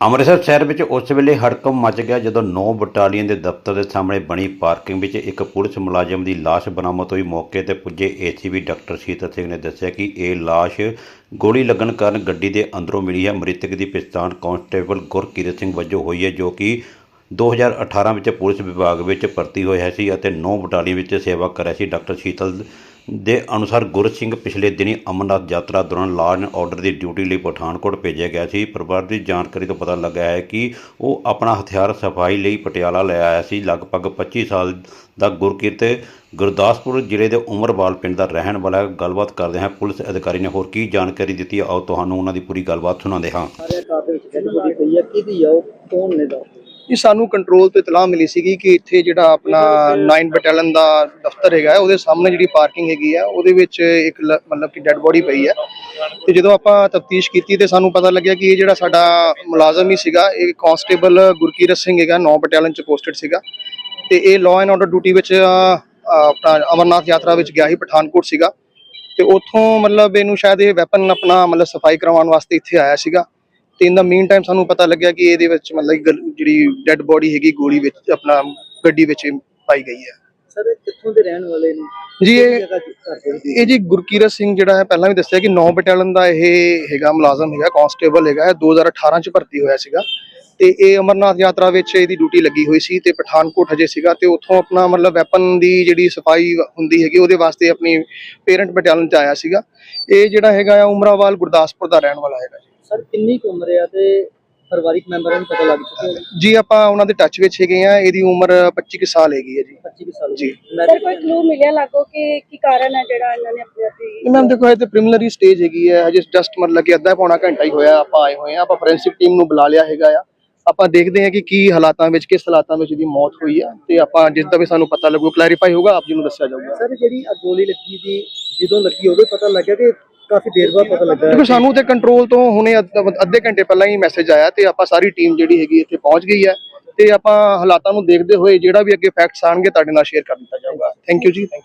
ਅੰਮ੍ਰਿਤਸਰ ਸ਼ਹਿਰ ਵਿੱਚ ਉਸ ਵੇਲੇ ਹੜਕੰਪ ਮਚ ਗਿਆ ਜਦੋਂ 9 ਬਟਾਲੀਅਨ ਦੇ ਦਫ਼ਤਰ ਦੇ ਸਾਹਮਣੇ ਬਣੀ ਪਾਰਕਿੰਗ ਵਿੱਚ ਇੱਕ ਪੁਲਿਸ ਮੁਲਾਜ਼ਮ ਦੀ ਲਾਸ਼ ਬਰਾਮਦ ਹੋਈ। ਮੌਕੇ ਤੇ ਪੁੱਜੇ ਏਸੀਬੀ ਡਾਕਟਰ ਸੀਤਲ ਸਿੰਘ ਨੇ ਦੱਸਿਆ ਕਿ ਇਹ ਲਾਸ਼ ਗੋਲੀ ਲੱਗਣ ਕਾਰਨ ਗੱਡੀ ਦੇ ਅੰਦਰੋਂ ਮਿਲੀ ਹੈ। ਮ੍ਰਿਤਕ ਦੀ ਪਛਾਣ ਕਾਂਸਟੇਬਲ ਗੁਰਕੀਰਤ ਸਿੰਘ ਵਜੋਂ ਹੋਈ ਹੈ, ਜੋ ਕਿ 2018 ਵਿੱਚ ਪੁਲਿਸ ਵਿਭਾਗ ਵਿੱਚ ਭਰਤੀ ਹੋਇਆ ਸੀ ਅਤੇ 9 ਬਟਾਲੀਅਨ ਵਿੱਚ ਸੇਵਾ ਕਰ ਰਿਹਾ ਸੀ ਡਾਕਟਰ ਸ਼ੀਤਲ ਦੇ ਅਨੁਸਾਰ ਗੁਰ ਸਿੰਘ ਪਿਛਲੇ ਦਿਨੀ ਅਮਰਨਾਥ ਯਾਤਰਾ ਦੌਰਾਨ ਲਾਅ ਐਂਡ ਆਰਡਰ ਦੀ ਡਿਊਟੀ ਲਈ ਪਠਾਨਕੋਟ ਭੇਜਿਆ ਗਿਆ ਸੀ। ਪਰਿਵਾਰ ਦੀ ਜਾਣਕਾਰੀ ਤੋਂ ਪਤਾ ਲੱਗਾ ਹੈ ਕਿ ਉਹ ਆਪਣਾ ਹਥਿਆਰ ਸਫ਼ਾਈ ਲਈ ਪਟਿਆਲਾ ਲੈ ਆਇਆ ਸੀ। ਲਗਭਗ 25 ਸਾਲ ਦਾ ਗੁਰਕੀਰਤ ਗੁਰਦਾਸਪੁਰ ਜ਼ਿਲ੍ਹੇ ਦੇ ਉਮਰਵਾਲ ਪਿੰਡ ਦਾ ਰਹਿਣ ਵਾਲਾ ਗੱਲਬਾਤ ਕਰਦੇ ਹਾਂ ਪੁਲਿਸ ਅਧਿਕਾਰੀ ਨੇ। ਹੋਰ ਕੀ ਜਾਣਕਾਰੀ ਦਿੱਤੀ? ਆਓ, ਤੁਹਾਨੂੰ ਉਹਨਾਂ ਦੀ ਪੂਰੀ ਗੱਲਬਾਤ ਸੁਣਾਉਂਦੇ ਹਾਂ। ਸਾਰੇ ਕਾਫੇ ਵਿੱਚ ਡੈਡ ਪਈ ਆ ਕਿਹਦੀ ਆ ਉਹ? ਕੌਣ ਨੇ ਦਾ ਇਹ ਸਾਨੂੰ ਕੰਟਰੋਲ ਤੋਂ ਇਤਲਾਹ ਮਿਲੀ ਸੀਗੀ ਕਿ ਇੱਥੇ ਜਿਹੜਾ ਆਪਣਾ 9 ਬਟਾਲੀਅਨ ਦਾ ਦਫ਼ਤਰ ਹੈਗਾ ਉਹਦੇ ਸਾਹਮਣੇ ਜਿਹੜੀ ਪਾਰਕਿੰਗ ਹੈਗੀ ਆ ਉਹਦੇ ਵਿੱਚ ਇੱਕ ਲ- ਮਤਲਬ ਕਿ ਡੈੱਡ ਬੋਡੀ ਪਈ ਹੈ। ਤੇ ਜਦੋਂ ਆਪਾਂ ਤਫਤੀਸ਼ ਕੀਤੀ ਤੇ ਸਾਨੂੰ ਪਤਾ ਲੱਗਿਆ ਕਿ ਇਹ ਜਿਹੜਾ ਸਾਡਾ ਮੁਲਾਜ਼ਮ ਹੀ ਸੀਗਾ, ਇਹ ਕਾਂਸਟੇਬਲ ਗੁਰਕੀਰਤ ਸਿੰਘ ਹੈਗਾ 9 ਬਟਾਲੀਅਨ ਚ ਪੋਸਟਡ ਸੀਗਾ। ਤੇ ਇਹ ਲਾਅ ਐਂਡ ਆਰਡਰ ਡਿਊਟੀ ਵਿੱਚ ਆਪਣਾ ਅਮਰਨਾਥ ਯਾਤਰਾ ਵਿੱਚ ਗਿਆ ਸੀ, ਪਠਾਨਕੋਟ ਸੀਗਾ। ਤੇ ਉੱਥੋਂ ਮਤਲਬ ਇਹਨੂੰ ਸ਼ਾਇਦ ਇਹ ਵੈਪਨ ਆਪਣਾ ਮਤਲਬ ਸਫ਼ਾਈ ਕਰਵਾਉਣ ਵਾਸਤੇ ਇੱਥੇ ਆਇਆ ਸੀਗਾ। ਤੇ ਇਨ ਦਾ ਮੀਨ ਟਾਈਮ ਸਾਨੂੰ ਪਤਾ ਲੱਗਿਆ ਕਿ ਇਹਦੇ ਵਿੱਚ ਮਤਲਬ ਕਿ ਜਿਹੜੀ ਡੈੱਡ ਬੋਡੀ ਹੈਗੀ ਗੋਲੀ ਵਿੱਚ ਆਪਣਾ ਗੱਡੀ ਵਿੱਚ ਪਾਈ ਗਈ ਹੈ। ਸਰ ਇਹ ਕਿੱਥੋਂ ਦੇ ਰਹਿਣ ਵਾਲੇ ਨੇ? ਜੀ ਇਹ ਇਹ ਜੀ ਗੁਰਕੀਰਤ ਸਿੰਘ ਜਿਹੜਾ ਹੈ ਪਹਿਲਾਂ ਵੀ ਦੱਸਿਆ ਕਿ 9 ਬਟਾਲੀਅਨ ਦਾ ਇਹ ਹੈਗਾ ਮੁਲਾਜ਼ਮ ਹੈਗਾ ਕਾਂਸਟੇਬਲ ਹੈਗਾ ਇਹ 2018 ਚ ਭਰਤੀ ਹੋਇਆ ਸੀਗਾ। ਤੇ ਇਹ ਅਮਰਨਾਥ ਯਾਤਰਾ ਵਿੱਚ ਇਹਦੀ ਡਿਊਟੀ ਲੱਗੀ ਹੋਈ ਸੀ ਤੇ ਪਠਾਨਕੋਟ ਹਜੇ ਸੀਗਾ ਤੇ ਉੱਥੋਂ ਆਪਣਾ ਮਤਲਬ ਵੈਪਨ ਦੀ ਜਿਹੜੀ ਸਫ਼ਾਈ ਹੁੰਦੀ ਹੈਗੀ ਉਹਦੇ ਵਾਸਤੇ ਆਪਣੀ ਪੇਰੈਂਟ ਬਟਾਲੀਅਨ ਚ ਆਇਆ ਸੀਗਾ। ਇਹ ਜਿਹੜਾ ਹੈਗਾ ਉਮਰਾਵਾਲ ਗੁਰਦਾਸਪੁਰ ਦਾ ਰਹਿਣ ਵਾਲਾ ਹੈਗਾ ਸਰ ਕਿੰਨੀ ਕੁ ਉਮਰ ਆ ਤੇ ਪਰਿਵਾਰਿਕ ਮੈਂਬਰਾਂ ਨੂੰ ਪਤਾ ਲੱਗ ਚੁੱਕਿਆ ਹੈ? ਜੀ ਆਪਾਂ ਉਹਨਾਂ ਦੇ ਟੱਚ ਵਿੱਚ ਹੈਗੇ ਆ ਇਹਦੀ ਉਮਰ 25 ਕੁ ਸਾਲ ਹੈਗੀ ਹੈ ਜੀ। 25 ਕੁ ਸਾਲ ਜੀ। ਸਰ ਕੋਈ ਕਲੂ ਮਿਲਿਆ ਲੱਗੋ ਕਿ ਕੀ ਕਾਰਨ ਹੈ ਜਿਹੜਾ ਇਹਨਾਂ ਨੇ ਆਪਣੇ ਆਪ ਹੀ ਮੈਮ ਦੇਖੋ ਇਹ ਤੇ ਪ੍ਰੀਲਿਮਿਨਰੀ ਸਟੇਜ ਹੈਗੀ ਹੈ। ਹਜੇ ਜਸਟ ਮਤਲਬ ਕਿ ਅੱਧਾ ਪੌਣਾ ਘੰਟਾ ਹੀ ਹੋਇਆ ਆਪਾਂ ਆਏ ਹੋਏ ਆ ਆਪਾਂ ਫੋਰੈਂਸਿਕ ਟੀਮ ਨੂੰ ਬੁਲਾ ਲਿਆ ਹੈਗਾ ਆ। ਆਪਾਂ ਦੇਖਦੇ ਹਾਂ ਕਿ ਕੀ ਹਾਲਾਤਾਂ ਵਿੱਚ ਕਿਸ ਹਾਲਾਤਾਂ ਵਿੱਚ ਇਹਦੀ ਮੌਤ ਹੋਈ ਆ। ਤੇ ਆਪਾਂ ਜਿਸ ਦਾ ਵੀ ਸਾਨੂੰ ਪਤਾ ਲੱਗੂ ਕਲੈਰੀਫਾਈ ਹੋਊਗਾ ਆਪ ਜੀ ਨੂੰ ਦੱਸਿਆ ਜਾਊਗਾ। ਸਰ ਜਿਹੜੀ ਗੋਲੀ ਲੱਗੀ ਦੀ ਜਦੋਂ ਲੱਗੀ ਉਦੋਂ ਪਤਾ ਲੱਗਿਆ ਕਿ ਕਾਫੀ ਦੇਰ ਬਾਅਦ ਪਤਾ ਲੱਗਾ ਦੇਖੋ, ਸਾਨੂੰ ਤੇ ਕੰਟਰੋਲ ਤੋਂ ਹੁਣੇ ਅੱਧੇ ਘੰਟੇ ਪਹਿਲਾਂ ਹੀ ਮੈਸੇਜ ਆਇਆ ਤੇ ਆਪਾਂ ਸਾਰੀ ਟੀਮ ਜਿਹੜੀ ਹੈਗੀ ਇੱਥੇ ਪਹੁੰਚ ਗਈ ਹੈ ਤੇ ਆਪਾਂ ਹਾਲਾਤਾਂ ਨੂੰ ਦੇਖਦੇ ਹੋਏ ਜਿਹੜਾ ਵੀ ਅੱਗੇ ਫੈਕਟਸ ਆਣਗੇ, ਤੁਹਾਡੇ ਨਾਲ ਸ਼ੇਅਰ ਕਰ ਦਿੱਤਾ ਜਾਊਗਾ। ਥੈਂਕ ਯੂ ਜੀ। ਥੈਂਕ